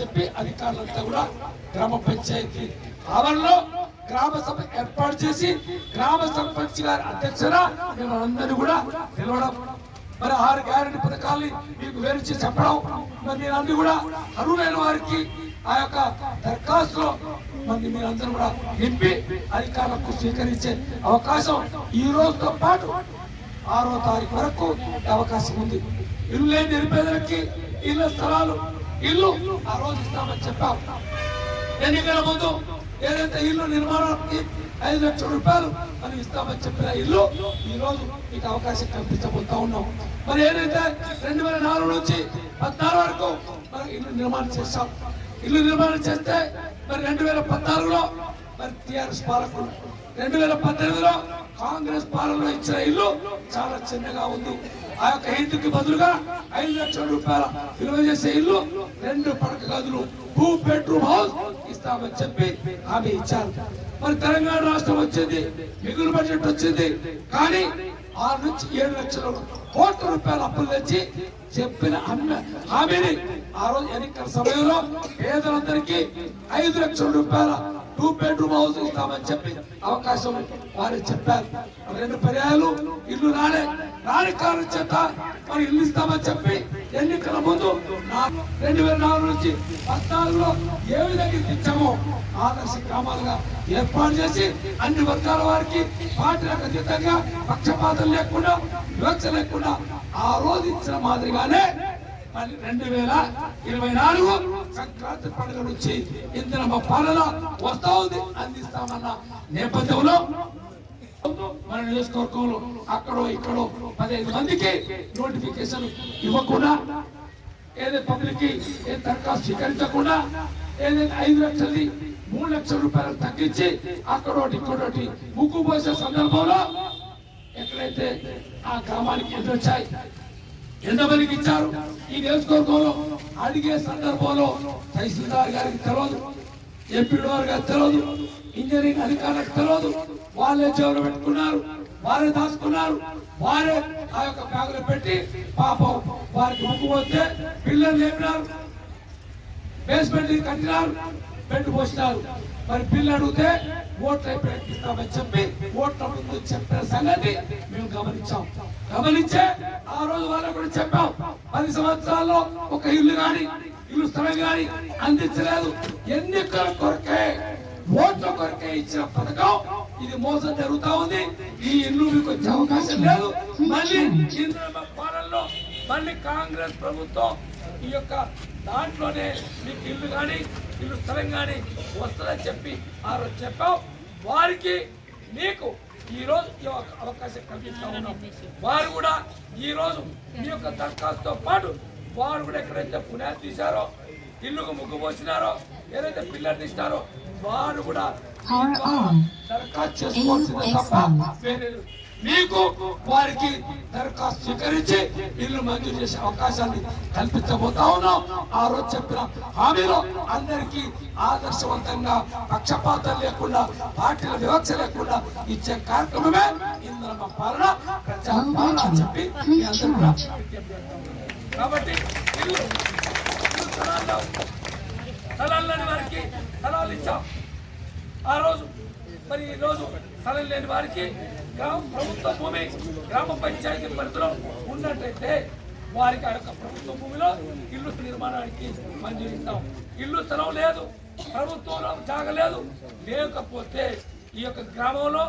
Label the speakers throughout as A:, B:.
A: చెప్పి అధికారులంతా కూడా గ్రామ పంచాయతీ ఆవరణలో గ్రామ సభ ఏర్పాటు చేసి గ్రామ సర్పంచ్ గారి అధ్యక్షన మేము అందరూ కూడా పిలవడం. మరి ఆరు గ్యారెంటీ పథకాలు మీకు వివరించి చెప్పడం. మరి నేను అన్ని కూడా అరువులైన వారికి ఆ యొక్క దరఖాస్తులో మరి మీరందరూ కూడా నింపి అధికారులకు స్వీకరించే అవకాశం ఈ రోజుతో పాటు ఆరో తారీఖు వరకు అవకాశం ఉంది. ఇల్లు లేని నిరుపేదలకి ఇళ్ళ స్థలాలు ఇల్లు ఆ రోజు ఇస్తామని చెప్పాం. ఎన్నికల ముందు ఏదైతే ఇల్లు నిర్మాణానికి ఐదు లక్షల రూపాయలు మనం ఇస్తామని చెప్పిన ఇల్లు ఈ రోజు మీకు అవకాశం కల్పించబోతా ఉన్నాం. మరి ఏదైతే రెండు వేల నాలుగు నుంచి పద్నాలుగు వరకు మనం ఇల్లు నిర్మాణం చేస్తాం. ఇల్లు నిర్మాణం చేస్తే మరి రెండు వేల పద్నాలుగులో మరి టిఆర్ఎస్ పాలకులు రెండు వేల పద్దెనిమిదిలో కాంగ్రెస్ పాలనలో ఇచ్చిన ఇల్లు చాలా చిన్నగా ఉంది. ఆ యొక్క ఇంటికి బదులుగా ఐదు లక్షల రూపాయల విలువ చేసే ఇల్లు రెండు పడక గదులు టూ బెడ్రూమ్ హౌస్ ఇస్తామని చెప్పి హామీ ఇచ్చారు. మరి తెలంగాణ రాష్ట్రం వచ్చింది మిగులు బడ్జెట్ వచ్చింది కానీ ఆరు నుంచి ఏడు లక్షల కోట్ల రూపాయల అప్పులు తెచ్చి చెప్పిన అమ్మ హామీని ఆ రోజు ఎన్నికల సమయంలో పేదలందరికీ ఐదు లక్షల రూపాయల టూ బెడ్రూమ్ హౌస్ ఇస్తామని చెప్పి అవకాశం వారు చెప్పారు. రెండు పర్యాయాలు ఇల్లు రాలే. రాని కారణం చేత మరి ఇల్లు ఇస్తామని చెప్పి ఎన్నికల ముందు రెండు వేల నాలుగు నుంచి పద్నాలుగులో ఏ విధంగా ఇచ్చామో ఆదర్శ గ్రామాలుగా ఏర్పాటు చేసి అన్ని వర్గాల వారికి పార్టీలకు అతీతంగా పక్షపాతం లేకుండా వివక్ష లేకుండా ఆ రోజు ఇచ్చిన మాదిరిగానే మళ్ళీ రెండు వేల ఇరవై నాలుగు సంక్రాంతి పండుగ నుంచి ఇందిరమ్మ పాలన వస్తా ఉంది అందిస్తామన్న నేపథ్యంలో మన నియోజకవర్గంలో అక్కడో ఇక్కడో పదిహేను మందికి నోటిఫికేషన్ ఇవ్వకుండా ఏదైతే పబ్లిక్కి ఏ దరఖాస్తు స్వీకరించకుండా ఏదైతే ఐదు లక్షలది మూడు లక్షల రూపాయలు తగ్గించి అక్కడోటి ఇక్కడోటి ముగ్గు పోసే సందర్భంలో ఎక్కడైతే ఆ గ్రామానికి ఎదురొచ్చాయి ఎంతమందికి ఇచ్చారు? ఈ నియోజకవర్గంలో అడిగే సందర్భంలో తహసీల్దార్ గారికి తెలియదు ఎంపీడీ గారికి తెలియదు ఇంజనీరింగ్ అధికారులకు తెలియదు వాళ్ళే చెవులు పెట్టుకున్నారు వారే దాచుకున్నారు. వారే ఆ యొక్క బ్యాగులు పెట్టి పాపం వారికి ముక్కు పోతే పిల్లలు లేపినారు బేస్మెంట్ కట్టినారు బెడ్ పోసినారు. మరి పిల్లలు అడిగితే ఓట్లు ప్రయత్నిస్తామని చెప్పి ఓట్ల ముందు చెప్పిన సంగతి మేము గమనించాం. గమనించే ఆ రోజు వాళ్ళకు కూడా చెప్పాం. పది సంవత్సరాల్లో ఒక ఇల్లు గాని ఇల్లు స్థలం గాని అందించలేదు. ఎన్నికల కొరకే ఓట్ల కొరకే ఇచ్చిన పథకం ఇది మోసం జరుగుతా ఉంది. ఈ ఇల్లు మీకు వచ్చే అవకాశం లేదు. మళ్ళీ మళ్ళీ కాంగ్రెస్ ప్రభుత్వం ఈ యొక్క దాంట్లోనే మీకు ఇల్లు కానీ ఇల్లు స్థలం కానీ వస్తుందని చెప్పి ఆ రోజు చెప్పాం వారికి మీకు ఈ రోజు ఈ యొక్క అవకాశం కల్పిస్తా ఉన్నాం వారు కూడా ఈ రోజు మీ యొక్క దరఖాస్తుతో పాటు వారు కూడా ఎక్కడైతే పునాది తీశారో ఇల్లుకు ముగ్గు పోసినారో ఏదైతే పిల్లలు తీసినారో వారు కూడా. దరఖాస్తు చేసుకోవాల్సిందే తప్ప వేరే. మీకు వారికి దరఖాస్తు స్వీకరించి ఇల్లు మంజూరు చేసే అవకాశాన్ని కల్పించబోతా ఉన్నాం. ఆ రోజు చెప్పిన హామీలో అందరికీ ఆదర్శవంతంగా పక్షపాతం లేకుండా పార్టీల వివక్ష లేకుండా ఇచ్చే కార్యక్రమమే ఇంద్రమ్మ పాలన ప్రజాపాలన అని చెప్పి మీ అందరూ కాబట్టి ఇల్లు స్థలాలు లేని వారికి స్థలాలు ఇచ్చాం. ఆ రోజు మరి ఈ రోజు స్థలం లేని వారికి గ్రామ ప్రభుత్వ భూమి గ్రామ పంచాయతీ పరిధిలో ఉన్నట్టయితే వారికి ఆ యొక్క ప్రభుత్వ భూమిలో ఇల్లు నిర్మాణానికి మంజూరు ఇస్తాం. ఇల్లు స్థలం లేదు ప్రభుత్వంలో జాగలేదు లేకపోతే ఈ యొక్క గ్రామంలో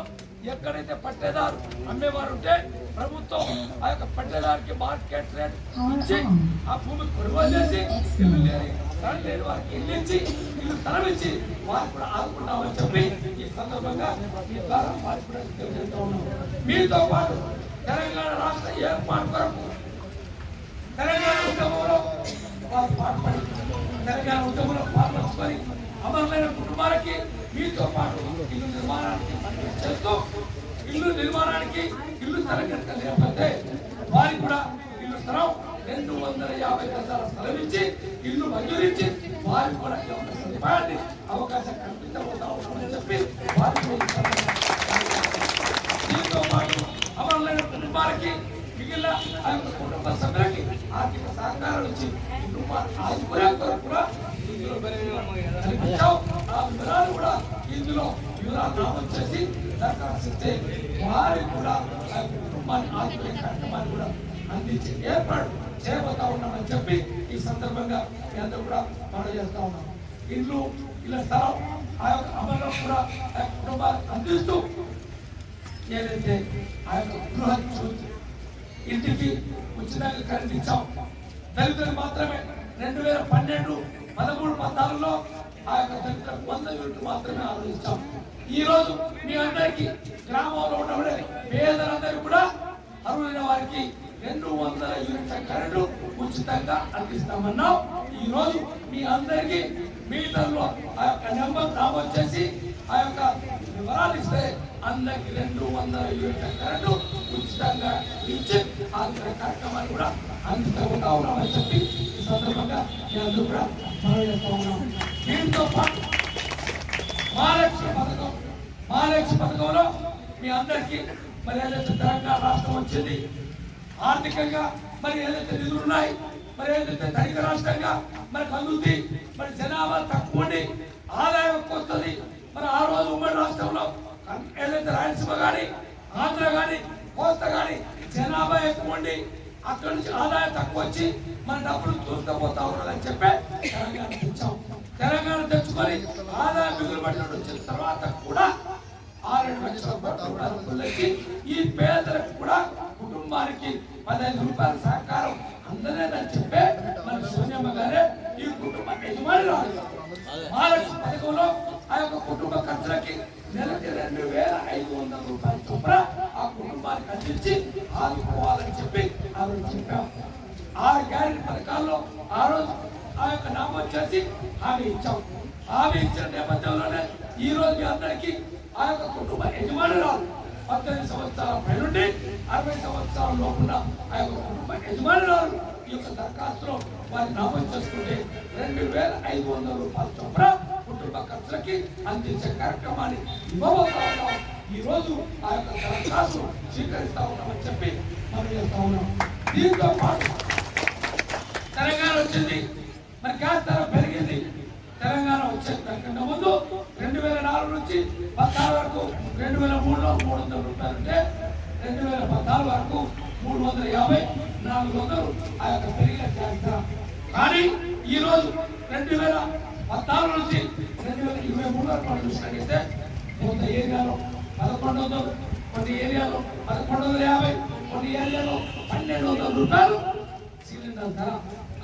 A: ఎక్కడైతే పట్టేదారు అమ్మేవారు ఉంటే ప్రభుత్వం ఆ యొక్క పట్టేదారికి మార్కెట్ రేట్ ఇచ్చి ఆ భూమి కొనుగోలు చేసి ఇల్లు లేని స్థలం లేని వారికి ఇల్లు ఇచ్చి ఇల్లు స్థలం ఇచ్చి వారు కూడా ఆదుకుంటామని చెప్పి ఈ సందర్భంగా మీ ద్వారా వారికి కూడా తెలియజేస్తూ ఉన్నాం. మీతో పాటు తెలంగాణ రాష్ట్ర ఏర్పాటు కొరకు తెలంగాణ ఉద్యమంలో వారు పాల్పడి తెలంగాణ ఉద్యమంలో పాల్పంచుకొని అమరులైన కుటుంబాలకి మీతో పాటు ఇల్లు నిర్మాణానికి మంజూరు చేస్తూ ఇల్లు నిర్మాణానికి ఇల్లు స్థలం కనుక లేకపోతే వారికి కూడా ఇల్లు స్థలం రెండు వందల యాభై గజాల స్థలం ఇచ్చి ఇల్లు మంజూరించి వారికి కూడా ఈ అవకాశం కల్పించబోతా ఉన్నామని చెప్పి వారికి దీంతో పాటు అమరులైన కుటుంబాలకి మిగిలిన ఆ యొక్క కుటుంబ సభ్యులకి ఆర్థిక సహకారం ఇచ్చి కుటుంబాన్ని ఆదుకునే కొరకు కూడా ఇందులో వివరాలు నామం చేసి దరఖాస్తు ఇస్తే వారికి కూడా కుటుంబాన్ని ఆత్మీయ కార్యక్రమాన్ని కూడా అందించి ఏర్పాటు చేయబోతా ఉన్నామని చెప్పి ఈ సందర్భంగా మీ కూడా మనం చేస్తా ఉన్నాం. ఇల్లు ఇలా స్థలం ఆ యొక్క అమలు కూడా ఆ యొక్క కుటుంబాన్ని అందిస్తూ ఏదైతే ఆ యొక్క గృహాన్ని చూసి ఇంటికి ఉచితంగా కరెంట్ దళితులు మాత్రమే రెండు వేల పన్నెండు పదమూడు పద్నాలుగులో ఆ యొక్క చరిత్ర వంద యూనిట్లు మాత్రమే ఆలోచించాం. ఈ రోజు మీ అందరికీ గ్రామంలో ఉన్నప్పుడే పేదలందరూ కూడా అర్హులైన వారికి రెండు వందల యూనిట్ల కరెంటు ఉచితంగా అందిస్తామన్నాం. ఈ రోజు మీ అందరికీ మీటర్లో ఆ యొక్క నెంబర్ నామోదు చేసి ఆ యొక్క వివరాలు ఇస్తే అందరికి రెండు వందల యూనిట్ల కరెంటు ఉచితంగా ఇచ్చి ఆ కార్యక్రమాన్ని కూడా అందుతా ఉన్నామని చెప్పి ఈ సందర్భంగా మీ అందరూ కూడా మనం చేస్తా ఉన్నాం. దీంతో పాటు మహాలక్ష్మి పథకం మహాలక్ష్మి పథకంలో మీ అందరికీ మరి ఏదైతే తెలంగాణ రాష్ట్రం వచ్చింది ఆర్థికంగా మరి ఏదైతే నిధులు ఉన్నాయి మరి ఏదైతే ధనిక రాష్ట్రంగా మనకు అందుతుంది మరి జనాభా తక్కువ ఉండి ఆదాయం ఎక్కువ వస్తుంది. మరి ఆ రోజు ఉమ్మడి రాష్ట్రంలో ఏదైతే రాయలసీమ కానీ ఆంధ్ర కానీ కోస్తా కానీ జనాభా ఎక్కువ ఉండి అక్కడి నుంచి ఆదాయం తక్కువ వచ్చి మన డబ్బులు చూసుకపోతా ఉన్నారని చెప్పి తెలంగాణ తెచ్చాం. తెలంగాణ తెచ్చుకొని ఆదాయం మిగులు పడినట్టు వచ్చిన తర్వాత కూడా ఆరు లక్షల రూపాయలకి ఈ పేదలకు కూడా కుటుంబానికి పదహైదు రూపాయల సహకారం అందలేదని చెప్పే మన సోనియమ్మ గారే ఈ కుటుంబ యజమానురాలు మహాలక్ష్మి పథకంలో ఆ యొక్క కుటుంబ ఖర్చులకి నెలకి రెండు వేల ఐదు వందల రూపాయల చొప్పున ఆ కుటుంబానికి అందించి ఆదుకోవాలి. ఆ ఆరు గ్యారెంటీ పథకాల్లో ఆ రోజు ఆ యొక్క నామం చేసి హామీ ఇచ్చాం. హామీ ఇచ్చిన నేపథ్యంలోనే ఈ రోజు మీ అందరికీ ఆ యొక్క కుటుంబ యజమానురాలు పద్దెనిమిది సంవత్సరాల పైనుండి అరవై సంవత్సరాల లోపల ఆ యొక్క కుటుంబ యజమానురాలు ఈ యొక్క దరఖాస్తులో వారి నామం చేసుకుంటే రెండు వేల ఐదు వందల రూపాయల చొప్పున కుటుంబ ఖర్చులకి అందించే కార్యక్రమాన్ని ఇవ్వబోతా ఉన్నాం ఈ రోజు ఆ యొక్క దరఖాస్తు స్వీకరిస్తా ఉన్నామని చెప్పి మనం చేస్తా ఉన్నాం. దీంతో పాటు తెలంగాణ వచ్చింది. మరి గ్యాస్ ధర పెరిగింది. తెలంగాణ వచ్చే దానికంటే ముందు రెండు వేల నాలుగు నుంచి పద్నాలుగు వరకు రెండు వేల మూడులో మూడు వందల రూపాయలు ఉంటే రెండు వేల పద్నాలుగు వరకు మూడు వందల యాభై నాలుగు వందలు ఆ యొక్క పెరిగిన గ్యాస్ ధర కానీ ఈ రోజు రెండు వేల పద్నాలుగు నుంచి రెండు వేల ఇరవై మూడు వరకు మనం కొంత ఏరియాలో పదకొండు వందలు కొన్ని ఏరియాలో పదకొండు వందల యాభై కొన్ని ఏరియాలో పన్నెండు వందల రూపాయలు సిలిండర్ ధర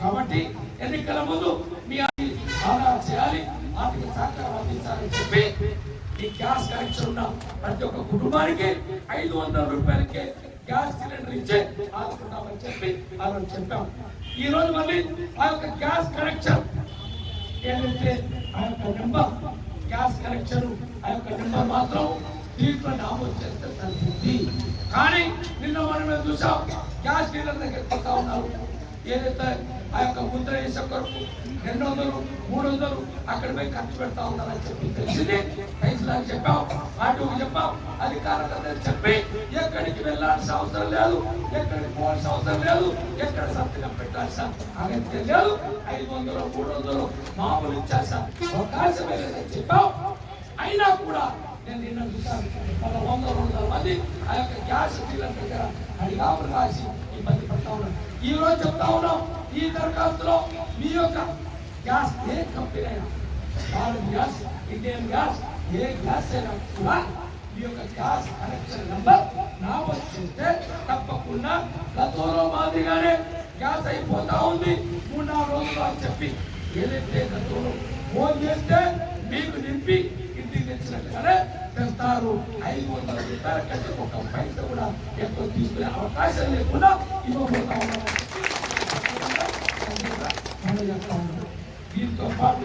A: కాబట్టి ఎన్నికల ముందు మీ ఆదా చేయాలి ఆర్థిక సహకారం అందించాలని చెప్పి ఈ గ్యాస్ కనెక్షన్ ఉన్న ప్రతి ఒక్క కుటుంబానికి ఐదు వందల రూపాయలకే గ్యాస్ సిలిండర్ ఇచ్చే ఆదుకుంటామని చెప్పి ఆ చెప్పాం. ఈ రోజు మళ్ళీ ఆ యొక్క గ్యాస్ కనెక్షన్ ఏదైతే ఆ యొక్క నెంబర్ గ్యాస్ కనెక్షన్ ఆ యొక్క నెంబర్ మాత్రం దీంట్లో నామోదు చేస్తే తగ్గింది కానీ నిన్న మనం చూసాం గ్యాస్ డీలర్ దగ్గర పోతా ఉన్నారు. ఏదైతే ఆ యొక్క ముద్ర వేసే కొరకు రెండు వందలు మూడు వందలు అక్కడ పోయి ఖర్చు పెడతా ఉన్నారని చెప్పి తెలిసింది. రైతులకు చెప్పాం ఆటోకి చెప్పాం అధికారులకు చెప్పి ఎక్కడికి వెళ్ళాల్సిన అవసరం లేదు ఎక్కడికి పోవాల్సిన అవసరం లేదు ఎక్కడ సంతకం పెట్టాల్సిన అగత్యం లేదు. ఐదు వందలు మూడు వందలు మామూలు ఇచ్చాల్సిన అవకాశం లేదని చెప్పాం అయినా కూడా నేను నిన్న చూశాను పద వందల మంది ఆ యొక్క గ్యాస్ డీలర్ దగ్గర అడిగాపులు రాసి ఇబ్బంది పడతా ఉన్నారు ఈ రోజు చెప్తా ఉన్నాం ఈ దరఖాస్తులో మీ యొక్క గ్యాస్ ఏ కంపెనీ అయినా భారత్ గ్యాస్ ఇండియన్ గ్యాస్ ఏ గ్యాస్ అయినా కూడా మీ యొక్క గ్యాస్ కనెక్షన్ నెంబర్ నా వచ్చింటే తప్పకుండా గతంలో మాదిరిగానే గ్యాస్ అయిపోతా ఉంది మూడు నాలుగు రోజులు అని చెప్పి ఏదైతే గతంలో ఫోన్ చేస్తే మీకు నింపి ఇంటికి తెచ్చినట్టుగానే తెస్తారు. ఐదు వందల రూపాయల కంటే ఒక పైస కూడా ఎక్కువ తీసుకునే అవకాశం లేకుండా ఇవ్వబోతా ఉన్నాం. దీంతో పాటు